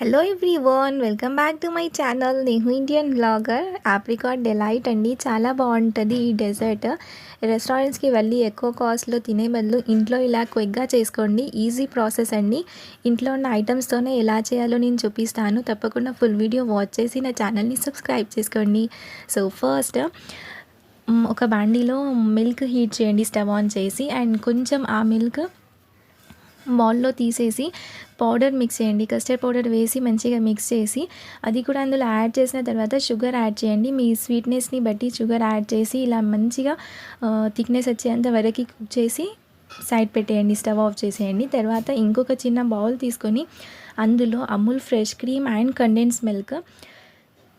Hello everyone welcome back to my channel నేను Indian blogger apricot delight అండి చాలా బాగుంటుంది ఈ డెజర్ట్ రెస్టారెంట్స్కి వెళ్ళి ఎక్కువ కాస్ట్లో తినే బదులు ఇంట్లో ఇలా క్విక్గా చేసుకోండి ఈజీ ప్రాసెస్ అండి ఇంట్లో ఉన్న ఐటమ్స్తోనే ఎలా చేయాలో నేను చూపిస్తాను తప్పకుండా ఫుల్ వీడియో వాచ్ చేసి నా ఛానల్ని సబ్స్క్రైబ్ చేసుకోండి సో ఫస్ట్ ఒక బాండీలో మిల్క్ హీట్ చేయండి స్టవ్ ఆన్ చేసి అండ్ కొంచెం ఆ మిల్క్ బౌల్లో తీసేసి పౌడర్ మిక్స్ చేయండి. కస్టర్డ్ పౌడర్ వేసి మంచిగా మిక్స్ చేసి అది కూడా అందులో యాడ్ చేసిన తర్వాత షుగర్ యాడ్ చేయండి. మీ స్వీట్నెస్ని బట్టి షుగర్ యాడ్ చేసి ఇలా మంచిగా థిక్నెస్ వచ్చేంత వరకు కుక్ చేసి సైడ్ పెట్టేయండి. స్టవ్ ఆఫ్ చేసేయండి. తర్వాత ఇంకొక చిన్న బౌల్ తీసుకొని అందులో Amul fresh cream and condense milk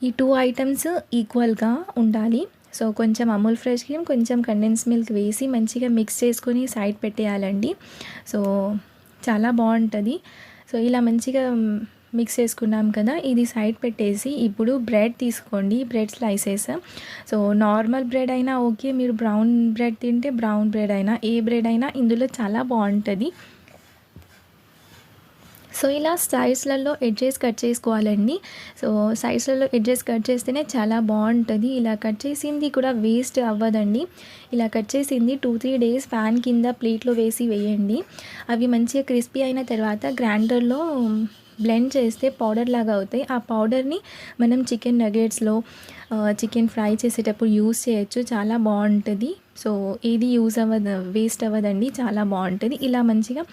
ఈ టూ ఐటమ్స్ ఈక్వల్గా ఉండాలి. సో కొంచెం అమూల్ ఫ్రెష్ క్రీమ్ కొంచెం కండెన్స్ మిల్క్ వేసి మంచిగా మిక్స్ చేసుకొని సైడ్ పెట్టేయాలండి. సో చాలా బాగుంటుంది. సో ఇలా మంచిగా మిక్స్ చేసుకున్నాం కదా ఇది సైడ్ పెట్టేసి ఇప్పుడు బ్రెడ్ తీసుకోండి. Bread slices so normal bread అయినా ఓకే మీరు బ్రౌన్ బ్రెడ్ తింటే బ్రౌన్ బ్రెడ్ అయినా ఏ బ్రెడ్ అయినా ఇందులో చాలా బాగుంటుంది. సో ఇలా సైజ్లలో ఎడ్జెస్ కట్ చేసుకోవాలండి. సో సైజ్లలో ఎడ్జెస్ కట్ చేస్తేనే చాలా బాగుంటుంది. ఇలా కట్ చేసింది కూడా వేస్ట్ అవ్వదండి. ఇలా కట్ చేసింది టూ త్రీ డేస్ ఫ్యాన్ కింద ప్లేట్లో వేసి వేయండి. అవి మంచిగా క్రిస్పీ అయిన తర్వాత గ్రైండర్లో బ్లెండ్ చేస్తే పౌడర్ లాగా అవుతాయి. ఆ పౌడర్ని మనం చికెన్ నగెట్స్లో చికెన్ ఫ్రై చేసేటప్పుడు యూస్ చేయొచ్చు. చాలా బాగుంటుంది. సో ఏది యూజ్ అవ్వదు వేస్ట్ అవ్వదండి చాలా బాగుంటుంది. ఇలా మంచిగా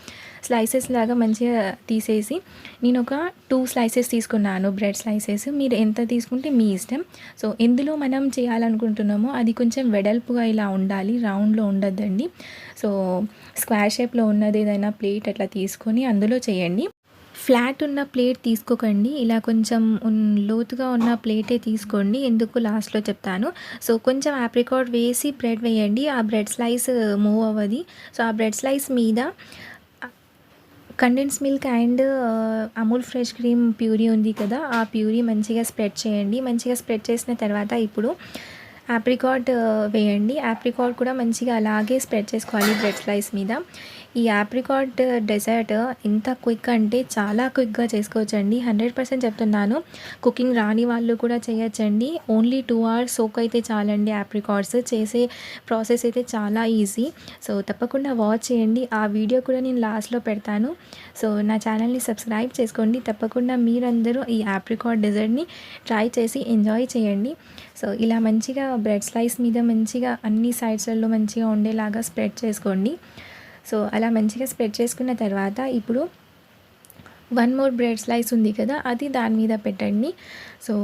స్లైసెస్ లాగా మంచిగా తీసేసి నేను ఒక టూ స్లైసెస్ తీసుకున్నాను బ్రెడ్ స్లైసెస్. మీరు ఎంత తీసుకుంటే మీ ఇష్టం. సో ఎందులో మనం చేయాలనుకుంటున్నామో అది కొంచెం వెడల్పుగా ఇలా ఉండాలి రౌండ్లో ఉండద్దండి. సో స్క్వేర్ షేప్లో ఉన్నది ఏదైనా ప్లేట్ అట్లా తీసుకొని అందులో చేయండి. ఫ్లాట్ ఉన్న ప్లేట్ తీసుకోకండి. ఇలా కొంచెం లోతుగా ఉన్న ప్లేటే తీసుకోండి. ఎందుకు లాస్ట్లో చెప్తాను. సో కొంచెం ఆప్రికాట్ వేసి బ్రెడ్ వేయండి. ఆ బ్రెడ్ స్లైస్ మూవ్ అవ్వది. సో ఆ బ్రెడ్ స్లైస్ మీద condense milk and Amul fresh cream puree ఉంది కదా. ఆ ప్యూరీ మంచిగా స్ప్రెడ్ చేయండి. మంచిగా స్ప్రెడ్ చేసిన తర్వాత ఇప్పుడు యాప్రికాట్ uh, వేయండి. యాప్రికాట్ కూడా మంచిగా అలాగే స్ప్రెడ్ చేసుకోవాలి బ్రెడ్ స్లైస్ మీద. ఈ యాప్రికాట్ డెజర్ట్ ఎంత క్విక్ అంటే చాలా క్విక్గా చేసుకోవచ్చండి. హండ్రెడ్ పర్సెంట్ చెప్తున్నాను. కుకింగ్ రాని వాళ్ళు కూడా చేయొచ్చండి. ఓన్లీ టూ అవర్స్ సోక్ అయితే చాలండి యాప్రికాట్స్ చేసే ప్రాసెస్ అయితే చాలా ఈజీ సో తప్పకుండా వాచ్ చేయండి. ఆ వీడియో కూడా నేను లాస్ట్లో పెడతాను. సో నా ఛానల్ని సబ్స్క్రైబ్ చేసుకోండి. తప్పకుండా మీరందరూ ఈ యాప్రికాట్ డెజర్ట్ని ట్రై చేసి ఎంజాయ్ చేయండి. సో ఇలా మంచిగా బ్రెడ్ స్లైస్ మీద మంచిగా అన్ని సైడ్స్లలో మంచిగా ఉండేలాగా స్ప్రెడ్ చేసుకోండి. సో అలా మంచిగా స్ప్రెడ్ చేసుకున్న తర్వాత ఇప్పుడు వన్ మోర్ బ్రెడ్ స్లైస్ ఉంది కదా అది దాని మీద పెట్టండి. సో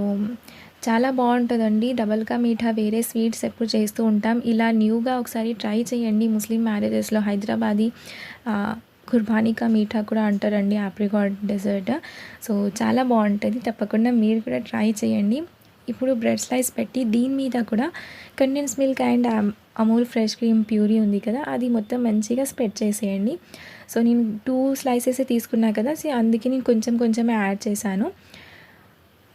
చాలా బాగుంటుందండి. డబల్కా మీఠా వేరే స్వీట్స్ ఎప్పుడు చేస్తూ ఉంటాం. ఇలా న్యూగా ఒకసారి ట్రై చేయండి. ముస్లిం మ్యారేజెస్లో హైదరాబాదీ కుర్బానికా మీఠా కూడా అంటారండి ఆప్రికాట్ డెజర్ట్. సో చాలా బాగుంటుంది. తప్పకుండా మీరు కూడా ట్రై చేయండి. ఇప్పుడు బ్రెడ్ స్లైస్ పెట్టి దీని మీద కూడా condense milk and Amul fresh cream puree ఉంది కదా అది మొత్తం మంచిగా స్ప్రెడ్ చేసేయండి. సో నేను టూ స్లైసెస్ తీసుకున్నా కదా సో అందుకే నేను కొంచెం కొంచెమే యాడ్ చేశాను.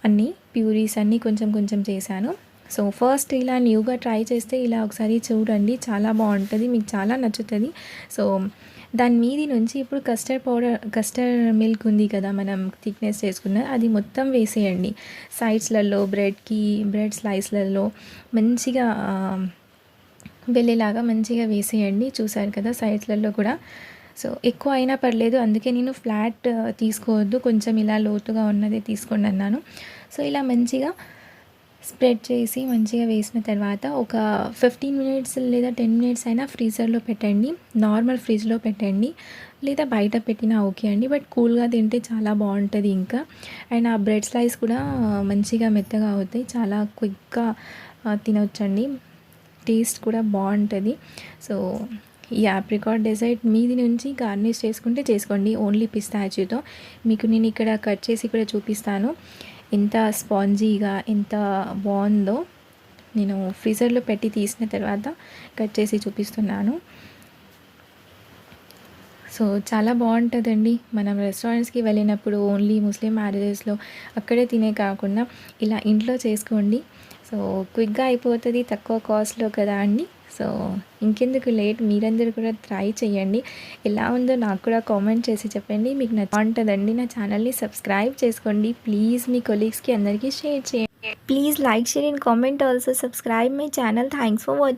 అన్నీ ప్యూరీస్ అన్నీ కొంచెం కొంచెం చేశాను. సో ఫస్ట్ ఇలా న్యూగా ట్రై చేస్తే ఇలా ఒకసారి చూడండి చాలా బాగుంటుంది మీకు చాలా నచ్చుతుంది. సో దాని మీది నుంచి ఇప్పుడు కస్టర్డ్ పౌడర్ కస్టర్డ్ మిల్క్ ఉంది కదా మనం థిక్నెస్ చేసుకున్న అది మొత్తం వేసేయండి. సైడ్స్లలో బ్రెడ్కి బ్రెడ్ స్లైస్లలో మంచిగా వెళ్ళేలాగా మంచిగా వేసేయండి. చూసారు కదా సైడ్స్లలో కూడా. సో ఎక్కువ అయినా పర్లేదు. అందుకే నేను ఫ్లాట్ తీసుకోవద్దు. కొంచెం ఇలా లోతుగా ఉన్నది తీసుకోండి అన్నాను. సో ఇలా మంచిగా స్ప్రెడ్ చేసి మంచిగా వేసిన తర్వాత ఒక ఫిఫ్టీన్ మినిట్స్ లేదా టెన్ మినిట్స్ అయినా ఫ్రీజర్లో పెట్టండి. నార్మల్ ఫ్రిడ్జ్లో పెట్టండి. లేదా బయట పెట్టినా ఓకే అండి. బట్ కూల్గా తింటే చాలా బాగుంటుంది ఇంకా. అండ్ ఆ బ్రెడ్ స్లైస్ కూడా మంచిగా మెత్తగా అవుతాయి. చాలా క్విక్గా తినవచ్చండి టేస్ట్ కూడా బాగుంటుంది. సో ఈ ఆప్రికాట్ డెజర్ట్ మీది నుంచి గార్నిష్ చేసుకుంటే చేసుకోండి. ఓన్లీ పిస్తాచ్యూతో. మీకు నేను ఇక్కడ కట్ చేసి కూడా చూపిస్తాను. ఎంత స్పాంజీగా ఎంత బాగుందో నేను ఫ్రీజర్లో పెట్టి తీసిన తర్వాత కట్ చేసి చూపిస్తున్నాను. సో చాలా బాగుంటుందండి. మనం రెస్టారెంట్స్కి వెళ్ళినప్పుడు ఓన్లీ ముస్లిం మ్యారేజెస్లో అక్కడే తినే కాకుండా ఇలా ఇంట్లో చేసుకోండి. సో క్విక్గా అయిపోతుంది తక్కువ కాస్ట్లో కదా అండి. సో ఇంకెందుకు లేట్ మీరందరూ కూడా ట్రై చేయండి. ఎలా ఉందో నాకు కూడా కామెంట్ చేసి చెప్పండి. మీకు నచ్చుంటుందండి నా ఛానల్ని సబ్స్క్రైబ్ చేసుకోండి. ప్లీజ్ మీ కొలీగ్స్కి అందరికీ షేర్ చేయండి. Please like share and comment also subscribe my channel thanks for watching